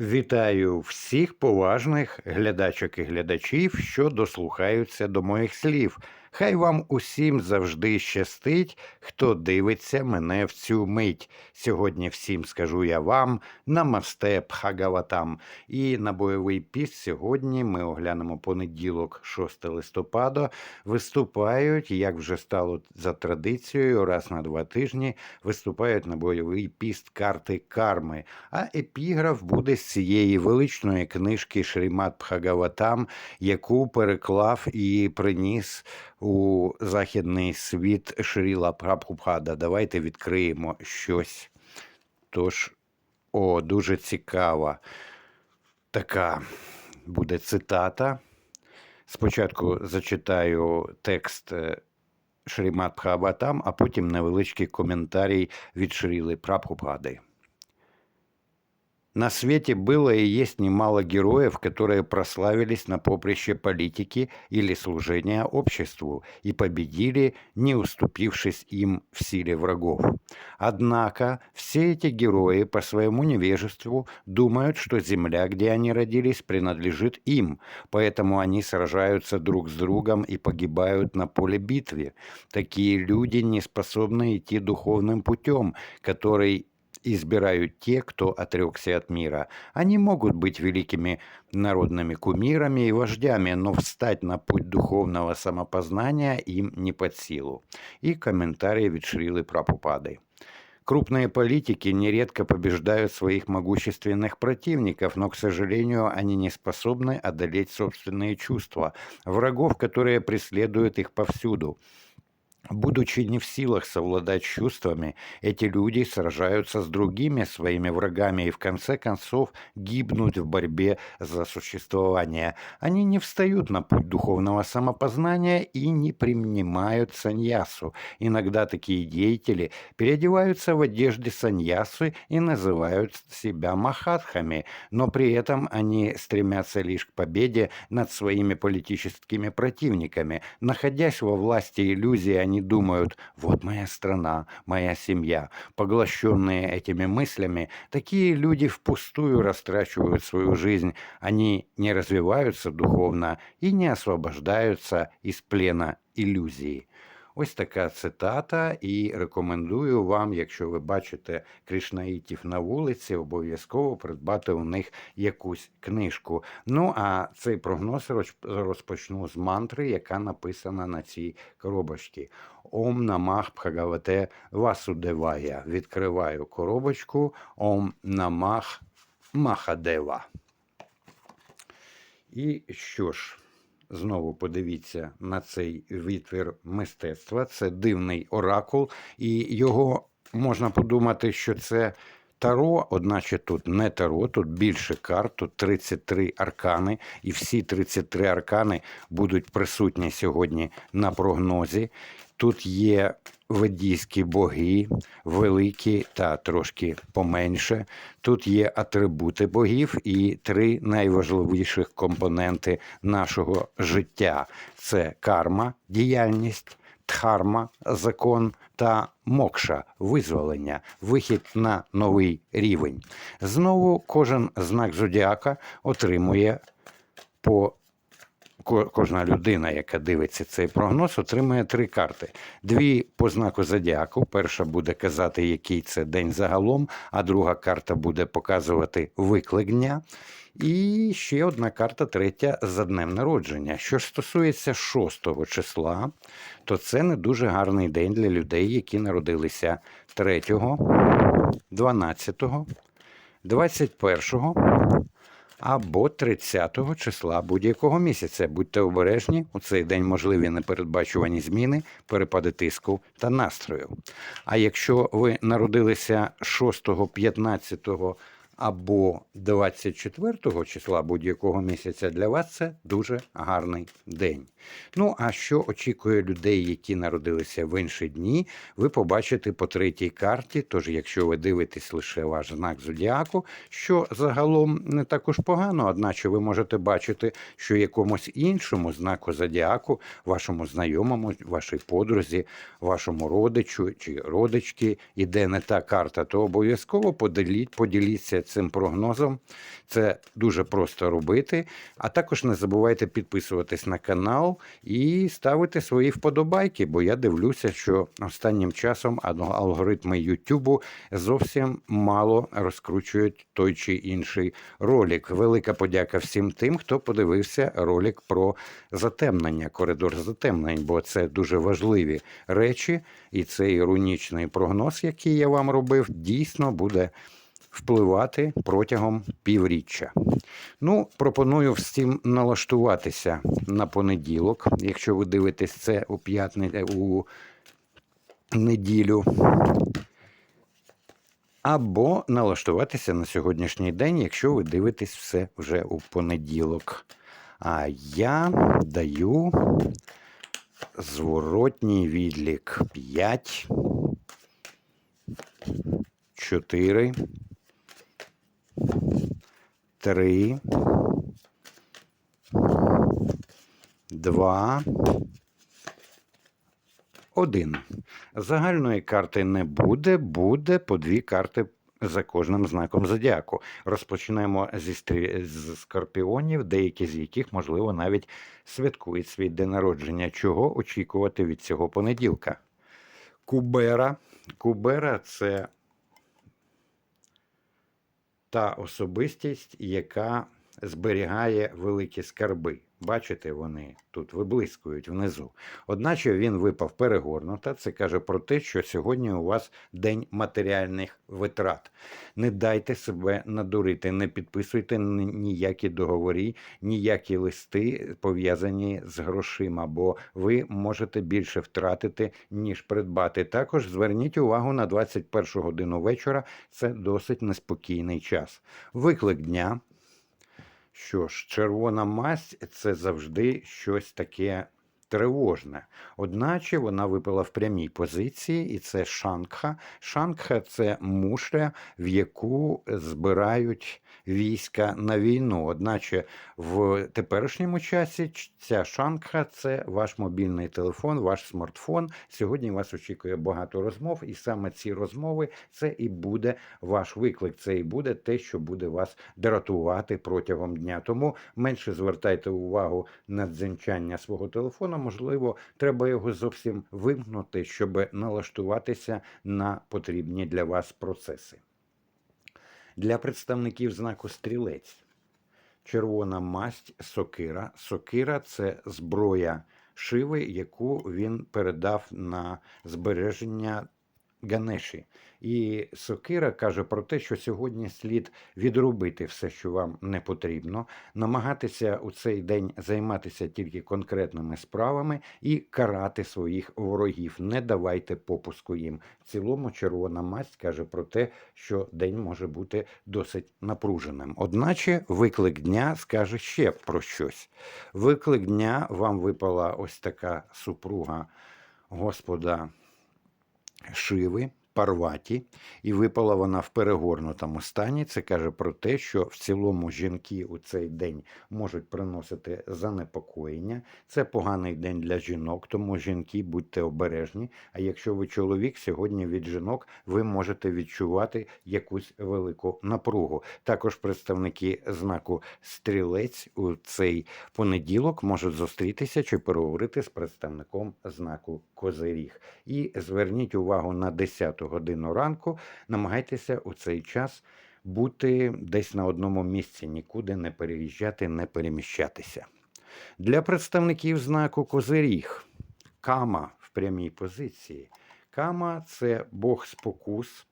Вітаю всіх поважних глядачок і глядачів, що дослухаються до моїх слів. Хай вам усім завжди щастить, хто дивиться мене в цю мить. Сьогодні всім скажу я вам намасте Бхагаватам. І на бойовий піст сьогодні ми оглянемо понеділок, 6 листопада. Виступають, як вже стало за традицією, раз на два тижні виступають на бойовий піст карти карми. А епіграф буде з цієї величної книжки Шрімат Бхагаватам, яку переклав і приніс західний світ Шріла Прабхупада. Давайте відкриємо щось. Тож, о, дуже цікава така буде цитата. Спочатку зачитаю текст е, Шрімат Бхагаватам, а потім невеличкий коментарій від Шріли Прабхупади. На свете было и есть немало героев, которые прославились на поприще политики или служения обществу и победили, не уступившись им в силе врагов. Однако все эти герои по своему невежеству думают, что земля, где они родились, принадлежит им, поэтому они сражаются друг с другом и погибают на поле битвы. Такие люди не способны идти духовным путем, который избирают те, кто отрекся от мира. Они могут быть великими народными кумирами и вождями, но встать на путь духовного самопознания им не под силу. И комментарий від Шрилы. Крупные политики нередко побеждают своих могущественных противников, но, к сожалению, они не способны одолеть собственные чувства, врагов, которые преследуют их повсюду. Будучи не в силах совладать чувствами, эти люди сражаются с другими своими врагами и в конце концов гибнут в борьбе за существование. Они не встают на путь духовного самопознания и не принимают саньясу. Иногда такие деятели переодеваются в одежде саньясы и называют себя махатхами, но при этом они стремятся лишь к победе над своими политическими противниками. Находясь во власти иллюзии, они думают, вот моя страна, моя семья. Поглощенные этими мыслями, такие люди впустую растрачивают свою жизнь. Они не развиваются духовно и не освобождаются из плена иллюзии. Ось така цитата, і рекомендую вам, якщо ви бачите кришнаїтів на вулиці, обов'язково придбати у них якусь книжку. Ну а цей прогноз розпочну з мантри, яка написана на цій коробочці. Ом намах Бхагавате Васудевая. Відкриваю коробочку. Ом намах Махадева. І що ж, знову подивіться на цей витвір мистецтва. Це дивний оракул, і його можна подумати, що це. Таро, одначе тут не таро, тут більше карт, тут 33 аркани, і всі 33 аркани будуть присутні сьогодні на прогнозі. Тут є ведійські боги, великі та трошки поменше. Тут є атрибути богів і три найважливіших компоненти нашого життя: це карма, діяльність, дхарма, закон та мокша, визволення, вихід на новий рівень. Знову кожен знак зодіака отримує по кожна людина, яка дивиться цей прогноз, отримує три карти. Дві по знаку зодіаку. Перша буде казати, який це день загалом, а друга карта буде показувати виклик дня. І ще одна карта, третя за днем народження. Що ж стосується 6 числа, то це не дуже гарний день для людей, які народилися 3, 12, 21 або 30 числа будь-якого місяця. Будьте обережні, у цей день можливі непередбачувані зміни, перепади тиску та настрою. А якщо ви народилися 6, 15 або 24 числа будь-якого місяця, для вас це дуже гарний день. Ну, а що очікує людей, які народилися в інші дні, ви побачите по третій карті. Тож, якщо ви дивитесь лише ваш знак зодіаку, що загалом не так уж погано, одначе ви можете бачити, що якомусь іншому знаку зодіаку, вашому знайомому, вашій подрузі, вашому родичу чи родички іде не та карта, то обов'язково поділіть, поділіться цим прогнозом. Це дуже просто робити. А також не забувайте підписуватись на канал і ставити свої вподобайки, бо я дивлюся, що останнім часом алгоритми Ютубу зовсім мало розкручують той чи інший ролик. Велика подяка всім тим, хто подивився ролик про затемнення, коридор затемнень, бо це дуже важливі речі, і цей рунічний прогноз, який я вам робив, дійсно буде впливати протягом півріччя. Ну, пропоную всім налаштуватися на понеділок, якщо ви дивитесь це у п'ятницю у неділю. Або налаштуватися на сьогоднішній день, якщо ви дивитесь все вже у понеділок. А я даю зворотній відлік 5, 4, 3, 2, 1. Загальної карти не буде, буде по дві карти за кожним знаком зодіаку. Розпочнемо зі стрі... з скорпіонів, деякі з яких, можливо, навіть святкують свій день народження. Чого очікувати від цього понеділка? Кубера. Кубера це та особистість, яка зберігає великі скарби. Бачите, вони тут виблискують внизу. Одначе він випав перегорнута. Це каже про те, що сьогодні у вас день матеріальних витрат. Не дайте себе надурити, не підписуйте ніякі договори, ніякі листи пов'язані з грошима, бо ви можете більше втратити, ніж придбати. Також зверніть увагу на 21 годину вечора. Це досить неспокійний час. Виклик дня. Що ж, червона масть це завжди щось таке тривожне. Одначе вона випала в прямій позиції, і це шангха. Шангха це мушля, в яку збирають війська на війну. Одначе в теперішньому часі ця шангха це ваш мобільний телефон, ваш смартфон. Сьогодні вас очікує багато розмов, і саме ці розмови це і буде ваш виклик. Це і буде те, що буде вас дратувати протягом дня. Тому менше звертайте увагу на дзенчання свого Можливо, треба його зовсім вимкнути, щоб налаштуватися на потрібні для вас процеси. Для представників знаку стрілець червона масть сокира. Сокира це зброя Шиви, яку він передав на збереження Ганеші. І Сокира каже про те, що сьогодні слід відробити все, що вам не потрібно, намагатися у цей день займатися тільки конкретними справами і карати своїх ворогів. Не давайте попуску їм. В цілому червона масть каже про те, що день може бути досить напруженим. Одначе виклик дня скаже ще про щось. Виклик дня вам випала ось така супруга Господа Шиви. Парваті, і випала вона в перегорнутому стані. Це каже про те, що в цілому жінки у цей день можуть приносити занепокоєння. Це поганий день для жінок, тому жінки будьте обережні. А якщо ви чоловік, сьогодні від жінок ви можете відчувати якусь велику напругу. Також представники знаку стрілець у цей понеділок можуть зустрітися чи переговорити з представником знаку Козиріг. І зверніть увагу на 10 годину ранку. Намагайтеся у цей час бути десь на одному місці, нікуди не переїжджати, не переміщатися. Для представників знаку Козиріг Кама в прямій позиції. Кама це Бог спокус,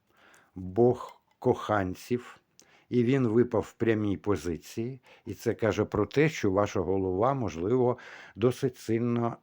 Бог коханців. І він випав в прямій позиції, і це каже про те, що ваша голова, можливо, досить сильно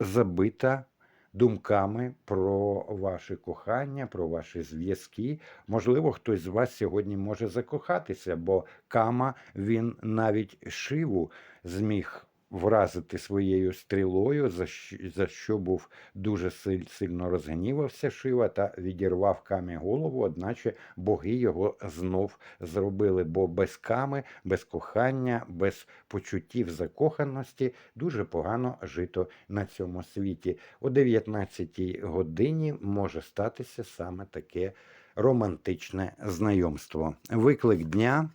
забита думками про ваше кохання, про ваші зв'язки. Можливо, хтось з вас сьогодні може закохатися, бо Кама він навіть шиву зміг вразити своєю стрілою, за що, за що був дуже силь- сильно розгнівався Шива та відірвав камі голову, одначе боги його знов зробили, бо без ками, без кохання, без почуттів закоханості дуже погано жито на цьому світі. О 19 годині може статися саме таке романтичне знайомство. Виклик дня.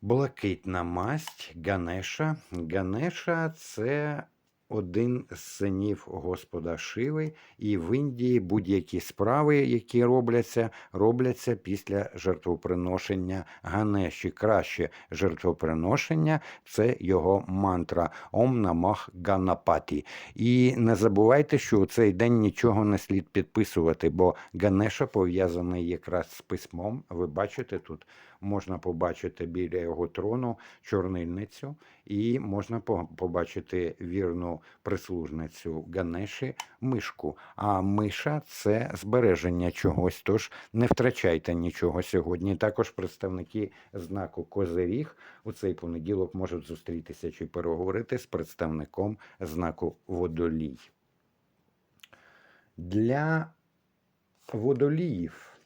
Блакитна масть Ганеша. Ганеша це один з синів Господа Шиви, і в Індії будь-які справи, які робляться, робляться після жертвоприношення Ганеші. Краще жертвоприношення це його мантра Ом Намах Ганапаті. І не забувайте, що у цей день нічого не слід підписувати, бо Ганеша пов'язаний якраз з письмом. Ви бачите тут можна побачити біля його трону чорнильницю, і можна побачити вірну прислужницю Ганеші мишку. А миша це збереження чогось. Тож не втрачайте нічого сьогодні. Також представники знаку Козиріг у цей понеділок можуть зустрітися чи переговорити з представником знаку Водолій. Для водоліїв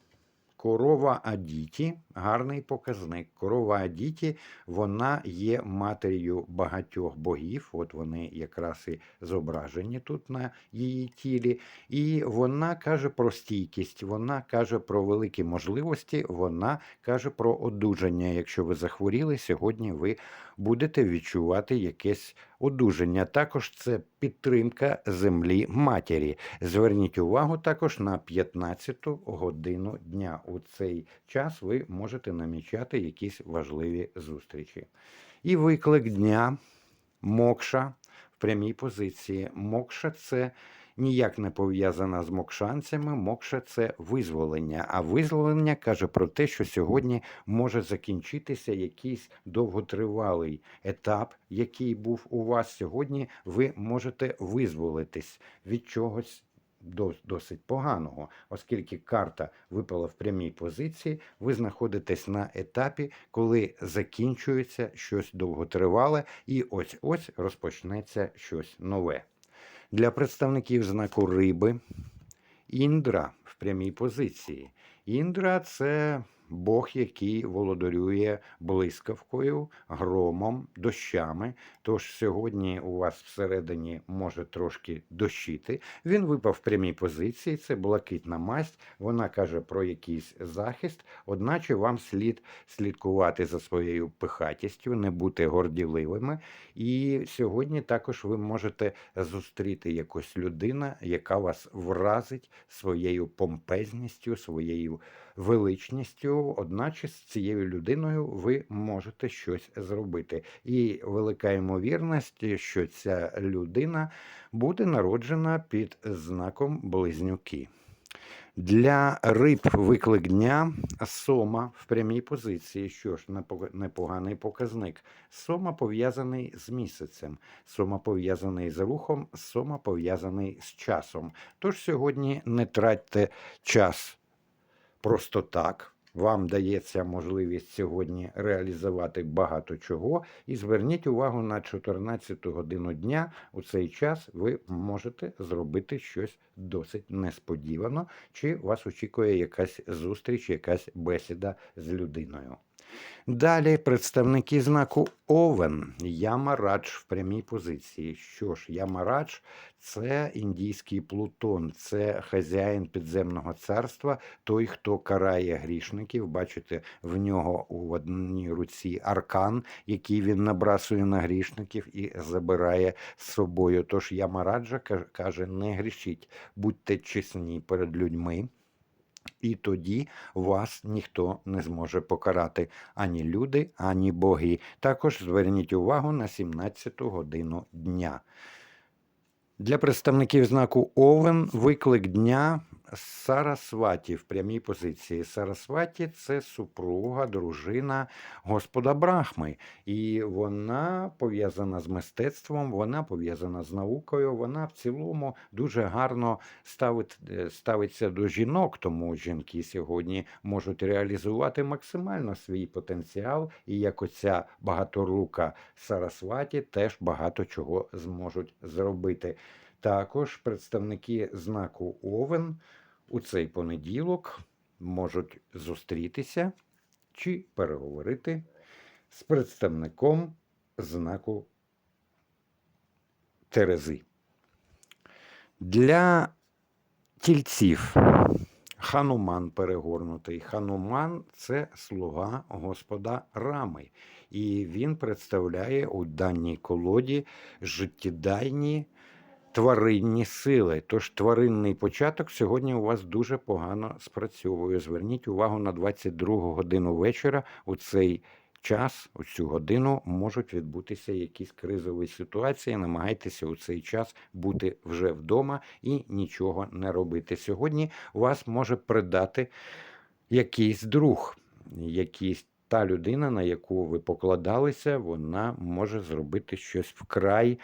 Корова Адіті гарний показник. Корова Адіті вона є матерію багатьох богів. От вони якраз і зображені тут на її тілі. І вона каже про стійкість, вона каже про великі можливості, вона каже про одужання. Якщо ви захворіли, сьогодні ви будете відчувати якесь одужання. Також це підтримка землі матері. Зверніть увагу також на 15-ту годину дня. У цей час ви можете намічати якісь важливі зустрічі. І виклик дня мокша в прямій позиції. Мокша це ніяк не пов'язана з мокшанцями. Мокша це визволення. А визволення каже про те, що сьогодні може закінчитися якийсь довготривалий етап, який був у вас сьогодні. Ви можете визволитись від чогось. Досить поганого, оскільки карта випала в прямій позиції, ви знаходитесь на етапі, коли закінчується щось довготривале, і ось ось розпочнеться щось нове. Для представників знаку риби Індра в прямій позиції. Індра це Бог, який володарює блискавкою, громом, дощами. Тож сьогодні у вас всередині може трошки дощити. Він випав в прямій позиції, це блакитна масть. Вона каже про якийсь захист, одначе вам слід слідкувати за своєю пихатістю, не бути горділивими. І сьогодні також ви можете зустріти якусь людина, яка вас вразить своєю помпезністю, своєю величністю. Одначе з цією людиною ви можете щось зробити. І велика ймовірність, що ця людина буде народжена під знаком близнюки. Для риб виклик дня сома в прямій позиції. Що ж, непога- непоганий показник. Сома пов'язаний з місяцем, сома пов'язаний з рухом, сома пов'язаний з часом. Тож сьогодні не тратьте час просто так. Вам дається можливість сьогодні реалізувати багато чого. І зверніть увагу на 14 годину дня. У цей час ви можете зробити щось досить несподівано, чи вас очікує якась зустріч, якась бесіда з людиною. Далі представники знаку Овен Ямарадж в прямій позиції. Що ж, Ямарадж це індійський Плутон, це хазяїн підземного царства, той, хто карає грішників. Бачите, в нього у одній руці аркан, який він набрасує на грішників і забирає з собою. Тож Ямараджа ка- каже: не грішіть, будьте чесні перед людьми. І тоді вас ніхто не зможе покарати ані люди, ані боги. Також зверніть увагу на 17 годину дня. Для представників знаку Овен виклик дня Сарасваті в прямій позиції. Сарасваті це супруга, дружина Господа Брахми. І вона пов'язана з мистецтвом, вона пов'язана з наукою, вона в цілому дуже гарно ставить, е, ставиться до жінок, тому жінки сьогодні можуть реалізувати максимально свій потенціал, і як оця багаторука Сарасваті теж багато чого зможуть зробити. Також представники знаку Овен у цей понеділок можуть зустрітися чи переговорити з представником знаку Терези. Для тільців Хануман перегорнутий. Хануман це слуга Господа Рами. І він представляє у даній колоді життєдайні тваринні сили. Тож тваринний початок сьогодні у вас дуже погано спрацьовує. Зверніть увагу на 22 годину вечора. У цей час, у цю годину, можуть відбутися якісь кризові ситуації. Намагайтеся у цей час бути вже вдома і нічого не робити. Сьогодні вас може придати якийсь друг, якийсь. Та людина, на яку ви покладалися, вона може зробити щось вкрай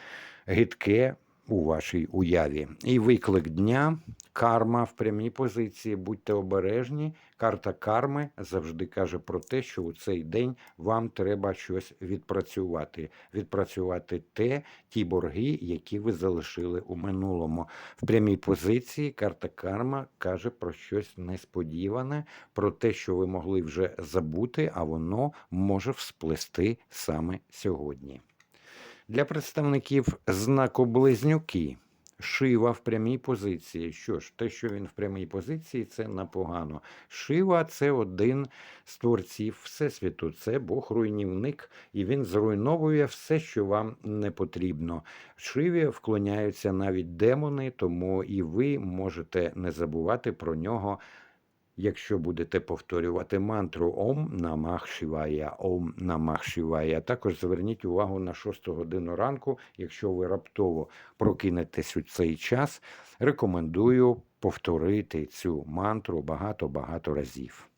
гидке у вашій уяві. І виклик дня, карма в прямій позиції. Будьте обережні. Карта карми завжди каже про те, що у цей день вам треба щось відпрацювати. Відпрацювати те, ті борги, які ви залишили у минулому. В прямій позиції карта карма каже про щось несподіване, про те, що ви могли вже забути, а воно може всплести саме сьогодні. Для представників знаку близнюки Шива в прямій позиції. Що ж, те, що він в прямій позиції, це непогано. Шива це один з творців Всесвіту, це Бог-руйнівник, і він зруйновує все, що вам не потрібно. Шиві вклоняються навіть демони, тому і ви можете не забувати про нього. Якщо будете повторювати мантру Ом Намах Шивая, Ом Намах Шивая, також зверніть увагу на 6 годину ранку. Якщо ви раптово прокинетесь у цей час, рекомендую повторити цю мантру багато-багато разів.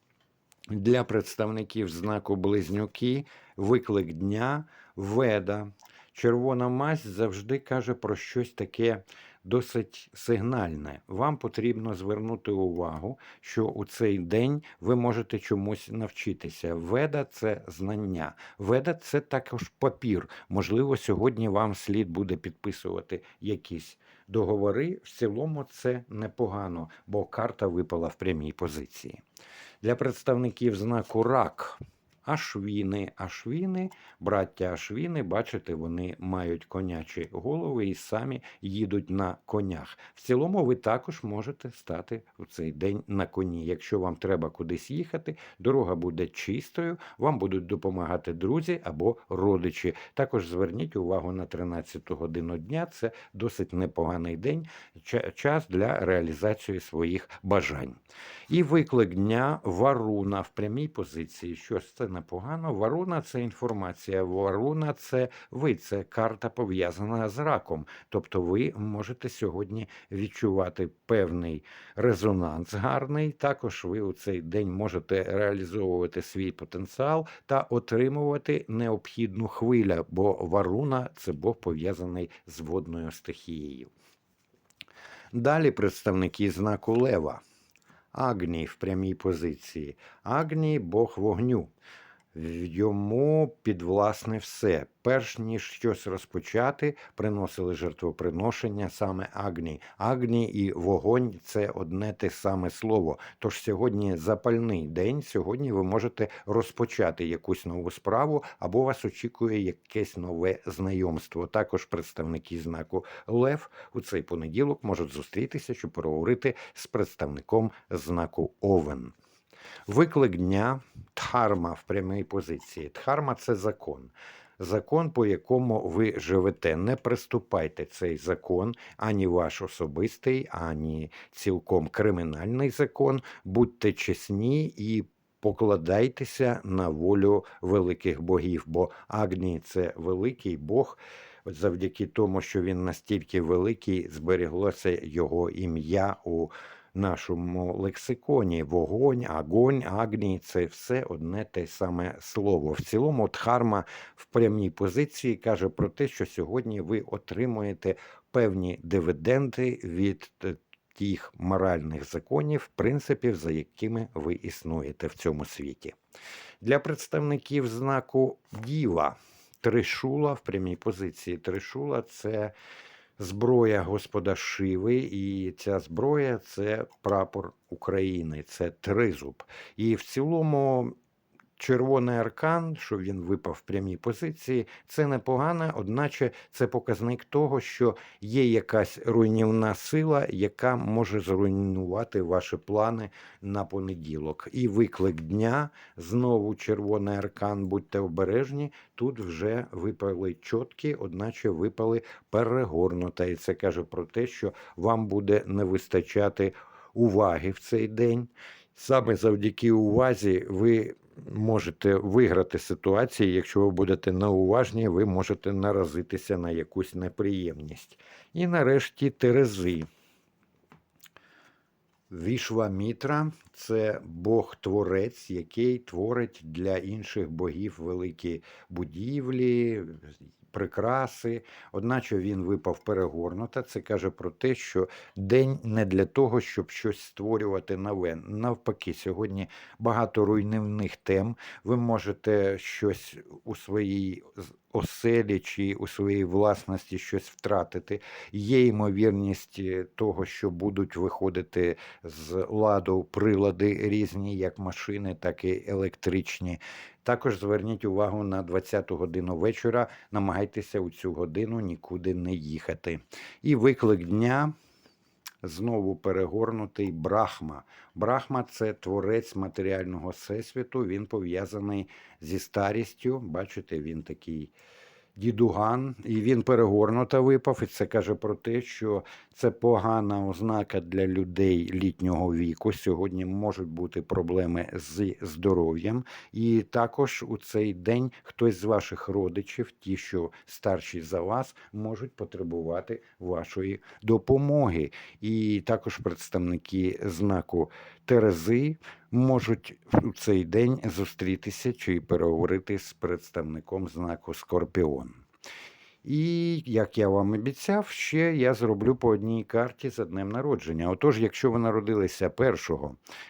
Для представників знаку Близнюки виклик дня веда. Червона мазь завжди каже про щось таке досить сигнальне. Вам потрібно звернути увагу, що у цей день ви можете чомусь навчитися. Веда це знання. Веда це також папір. Можливо, сьогодні вам слід буде підписувати якісь договори. В цілому це непогано, бо карта випала в прямій позиції. Для представників знаку рак. Ашвіни, ашвіни, браття Ашвіни, бачите, вони мають конячі голови і самі їдуть на конях. В цілому, ви також можете стати у цей день на коні. Якщо вам треба кудись їхати, дорога буде чистою, вам будуть допомагати друзі або родичі. Також зверніть увагу на 13 годину дня. Це досить непоганий день, час для реалізації своїх бажань. І виклик дня варуна в прямій позиції. Що ж це непогано? Варуна це інформація. Варуна це ви, це карта пов'язана з раком. Тобто ви можете сьогодні відчувати певний резонанс гарний. Також ви у цей день можете реалізовувати свій потенціал та отримувати необхідну хвилю, бо варуна це Бог пов'язаний з водною стихією. Далі представники знаку Лева. Агній в прямій позиції. Агній Бог вогню. Йому підвласне все. Перш ніж щось розпочати, приносили жертвоприношення саме Агні. Агні і вогонь це одне те саме слово. Тож сьогодні запальний день. Сьогодні ви можете розпочати якусь нову справу, або вас очікує якесь нове знайомство. Також представники знаку Лев у цей понеділок можуть зустрітися, щоб поговорити з представником знаку Овен. Виклик дня Дхарма в прямій позиції. Дхарма це закон. Закон, по якому ви живете. Не приступайте цей закон, ані ваш особистий, ані цілком кримінальний закон. Будьте чесні і покладайтеся на волю великих богів, бо Агні це великий Бог. Завдяки тому, що він настільки великий, збереглося його ім'я у нашому лексиконі. Вогонь, агонь, агній це все одне те саме слово. В цілому, Дхарма в прямій позиції каже про те, що сьогодні ви отримуєте певні дивіденди від е, тих моральних законів, принципів, за якими ви існуєте в цьому світі. Для представників знаку Діва. Тришула в прямій позиції. Тришула це зброя Господа Шиви, і ця зброя це прапор України, це тризуб. І в цілому червоний аркан, що він випав в прямій позиції, це непогано, одначе це показник того, що є якась руйнівна сила, яка може зруйнувати ваші плани на понеділок. І виклик дня знову червоний аркан, будьте обережні. Тут вже випали чотки, одначе випали перегорнута. І це каже про те, що вам буде не вистачати уваги в цей день. Саме завдяки увазі ви можете виграти ситуації. Якщо ви будете неуважні, ви можете наразитися на якусь неприємність. І нарешті Терези. Вішвамітра це Бог-творець, який творить для інших богів великі будівлі, прикраси. Одначе він випав перегорнута. Це каже про те, що день не для того, щоб щось створювати нове. Навпаки, сьогодні багато руйнівних тем. Ви можете щось у своїй оселі чи у своїй власності щось втратити. Є ймовірність е, того, що будуть виходити з ладу прилади різні, як машини, так і електричні. Також зверніть увагу на 20-ту годину вечора. Намагайтеся у цю годину нікуди не їхати. І виклик дня. Знову перегорнутий Брахма. Брахма це творець матеріального всесвіту. Він пов'язаний зі старістю. Бачите, він такий дідуган, і він перегорнуто випав. І це каже про те, що це погана ознака для людей літнього віку. Сьогодні можуть бути проблеми з здоров'ям. І також у цей день хтось з ваших родичів, ті, що старші за вас, можуть потребувати вашої допомоги. І також представники знаку Терези можуть у цей день зустрітися чи переговорити з представником знаку Скорпіон. І як я вам обіцяв, ще я зроблю по одній карті за днем народження. Отож, якщо ви народилися 1,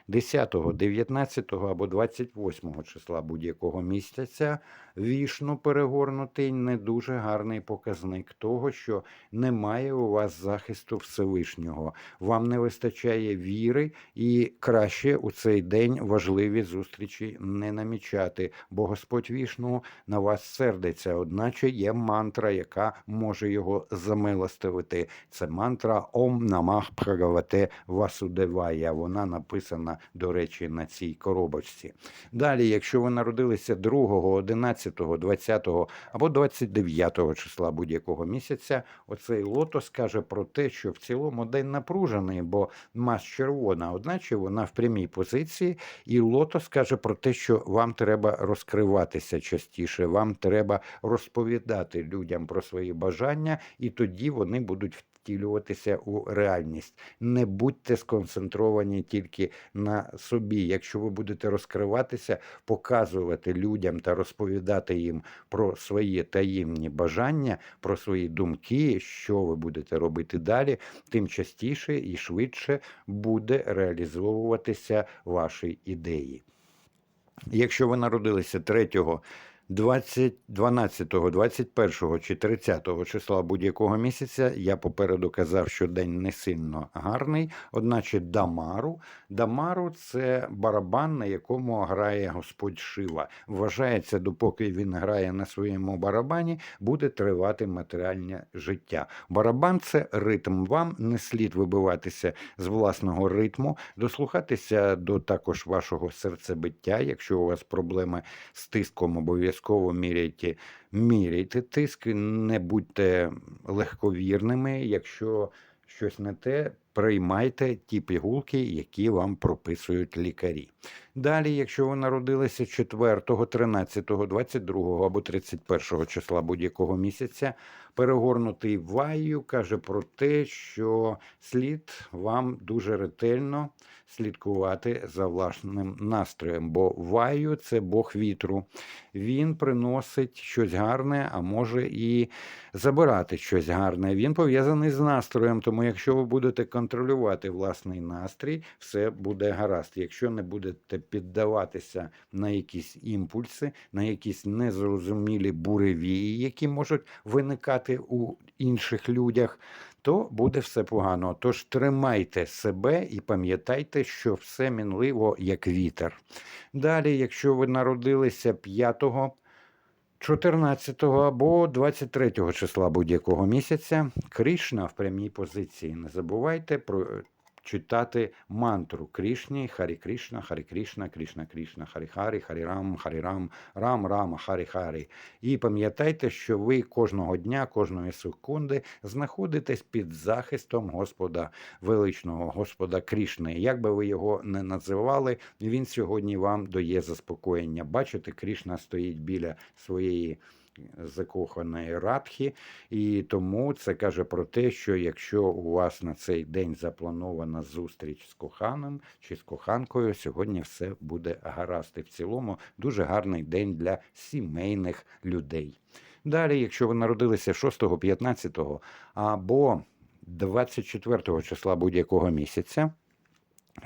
10, 19 або 28 числа будь-якого місяця, вішну перегорнутий не дуже гарний показник того, що немає у вас захисту Всевишнього. Вам не вистачає віри, і краще у цей день важливі зустрічі не намічати, бо Господь вішну на вас сердиться, одначе є мантра яка може його замилостивити. Це мантра Ом Намах Прагавате Васудевая. Вона написана, до речі, на цій коробочці. Далі, якщо ви народилися 2, 11, 20 або 29 числа будь-якого місяця, оцей лотос каже про те, що в цілому день напружений, бо мас червона, одначе вона в прямій позиції, і лотос каже про те, що вам треба розкриватися частіше, вам треба розповідати людям про свої бажання, і тоді вони будуть втілюватися у реальність. Не будьте сконцентровані тільки на собі. Якщо ви будете розкриватися, показувати людям та розповідати їм про свої таємні бажання, про свої думки, що ви будете робити далі, тим частіше і швидше буде реалізовуватися ваші ідеї. Якщо ви народилися 3 20, 12, 21 чи 30 числа будь-якого місяця я попереду казав, що день не сильно гарний. Одначе Дамару. Дамару це барабан, на якому грає Господь Шива. Вважається, допоки він грає на своєму барабані, буде тривати матеріальне життя. Барабан це ритм. Вам не слід вибиватися з власного ритму, дослухатися до також вашого серцебиття, якщо у вас проблеми з тиском обов'язково обов'язково міряйте, міряйте тиск, не будьте легковірними. Якщо щось не те, приймайте ті пігулки, які вам прописують лікарі. Далі, якщо ви народилися 4, 13, 22 або 31 числа будь-якого місяця, перегорнутий ваю каже про те, що слід вам дуже ретельно слідкувати за власним настроєм, бо ваю це Бог вітру. Він приносить щось гарне, а може і забирати щось гарне. Він пов'язаний з настроєм. Тому, якщо ви будете контролювати власний настрій, все буде гаразд. Якщо не будете піддаватися на якісь імпульси, на якісь незрозумілі буревії, які можуть виникати у інших людях, то буде все погано. Тож тримайте себе і пам'ятайте, що все мінливо, як вітер. Далі, якщо ви народилися 5 14 або 23 числа будь-якого місяця Кришна в прямій позиції. Не забувайте про читати мантру Кришні, Харі Кришна, Харі Кришна, Кришна Кришна, Харі Харі, Харі Рам, Харі Рам, Рам Рама, Харі Харі. І пам'ятайте, що ви кожного дня, кожної секунди знаходитесь під захистом Господа величного, Господа Крішни. Як би ви його не називали, він сьогодні вам дає заспокоєння. Бачите, Крішна стоїть біля своєї закоханої радхи, і тому це каже про те, що якщо у вас на цей день запланована зустріч з коханим чи з коханкою, сьогодні все буде гаразд. І в цілому дуже гарний день для сімейних людей. Далі, якщо ви народилися 6, 15 або 24 числа будь-якого місяця,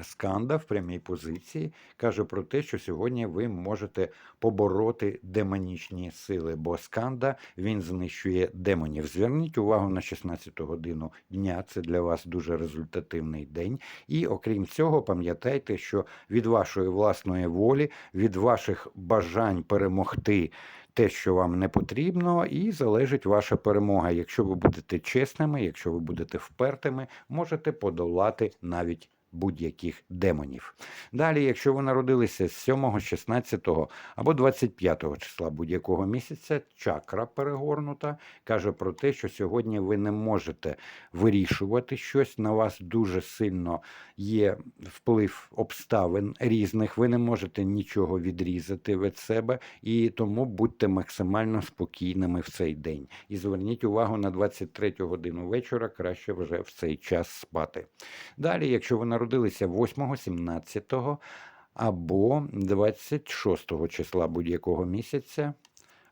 Сканда в прямій позиції каже про те, що сьогодні ви можете побороти демонічні сили, бо сканда він знищує демонів. Зверніть увагу на 16 годину дня. Це для вас дуже результативний день. І окрім цього, пам'ятайте, що від вашої власної волі, від ваших бажань перемогти. Те, що вам не потрібно, і залежить ваша перемога. Якщо ви будете чесними, якщо ви будете впертими, можете подолати навіть будь-яких демонів. Далі, якщо ви народилися з 7, 16 або 25 числа будь-якого місяця, чакра перегорнута каже про те, що сьогодні ви не можете вирішувати щось. На вас дуже сильно є вплив обставин різних. Ви не можете нічого відрізати від себе, і тому будьте максимально спокійними в цей день. І зверніть увагу на 23 годину вечора, краще вже в цей час спати. Далі, якщо ви народилися 8, 17 або 26 числа будь-якого місяця.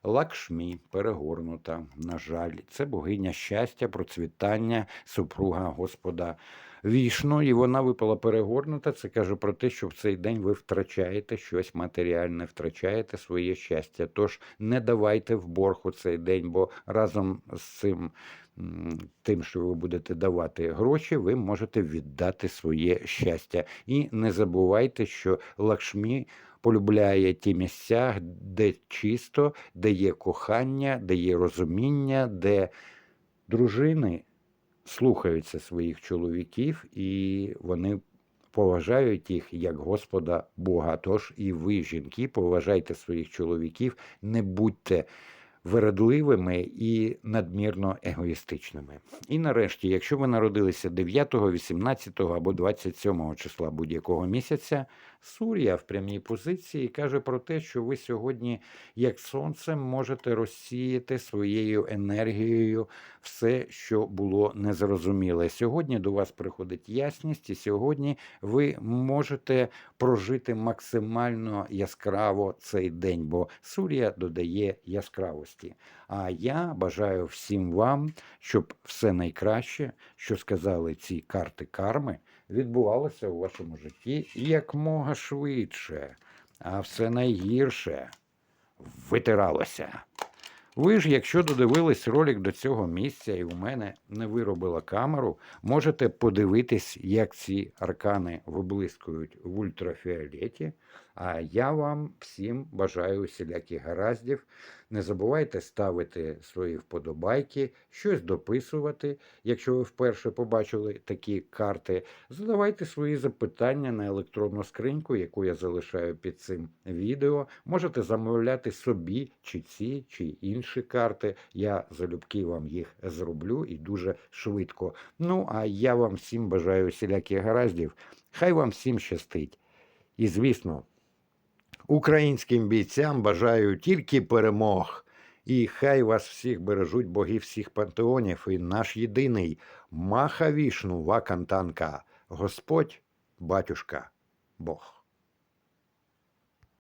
Лакшмі перегорнута, на жаль, це богиня щастя, процвітання, супруга Господа Вішну, і вона випала перегорнута. Це каже про те, що в цей день ви втрачаєте щось матеріальне, втрачаєте своє щастя. Тож не давайте в борг у цей день, бо разом з цим. Тим, що ви будете давати гроші, ви можете віддати своє щастя. І не забувайте, що Лакшмі полюбляє ті місця, де чисто, де є кохання, де є розуміння, де дружини слухаються своїх чоловіків і вони поважають їх як Господа Бога. Тож і ви, жінки, поважайте своїх чоловіків, не будьте вередливими і надмірно егоїстичними. І нарешті, якщо ви народилися 9, 18 або 27 числа будь-якого місяця, Сур'я в прямій позиції каже про те, що ви сьогодні, як сонце, можете розсіяти своєю енергією все, що було незрозуміле. Сьогодні до вас приходить ясність, і сьогодні ви можете прожити максимально яскраво цей день, бо Сур'я додає яскравості. А я бажаю всім вам, щоб все найкраще, що сказали ці карти карми, відбувалося у вашому житті якмога швидше, а все найгірше витиралося. Ви ж, якщо додивились ролик до цього місця і у мене не виробила камеру, можете подивитись, як ці аркани виблискують в ультрафіолеті. А я вам всім бажаю усіляких гараздів. Не забувайте ставити свої вподобайки, щось дописувати. Якщо ви вперше побачили такі карти, задавайте свої запитання на електронну скриньку, яку я залишаю під цим відео. Можете замовляти собі чи ці, чи інші карти. Я залюбки вам їх зроблю і дуже швидко. Ну, а я вам всім бажаю усіляких гараздів. Хай вам всім щастить. І, звісно, Українським бійцям бажаю тільки перемог. І хай вас всіх бережуть боги всіх пантеонів, і наш єдиний Маха Вішну Вакантанка, Господь, батюшка, Бог.